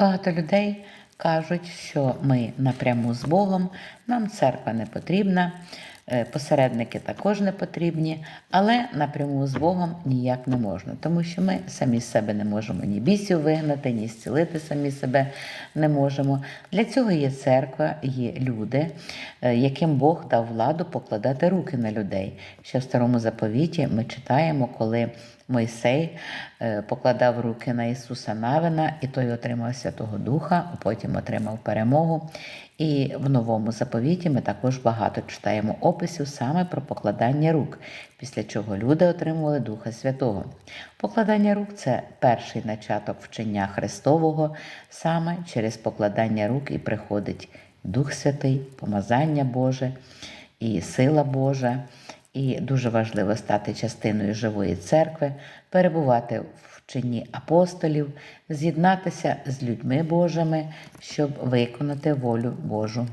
Багато людей кажуть, що ми напряму з Богом, нам церква не потрібна, е, посередники також не потрібні, але напряму з Богом ніяк не можна, тому що ми самі з себе не можемо ні бісів вигнати, ні зцілити самі себе не можемо. Для цього є церква, є люди, е, яким Бог дав владу покладати руки на людей. Ще в старому заповіті ми читаємо, коли Мойсей е, покладав руки на Ісуса Навина, і той отримав Святого Духа, а потім отримав перемогу. І в новому заповіті ми також багато читаємо описів саме про покладання рук, після чого люди отримували Духа Святого. Покладання рук це перший начаток вчення Христового, саме через покладання рук і приходить Дух Святий, помазання Боже і сила Божа. І дуже важливо стати частиною живої церкви, перебувати в чині апостолів, з'єднатися з людьми Божими, щоб виконати волю Божу.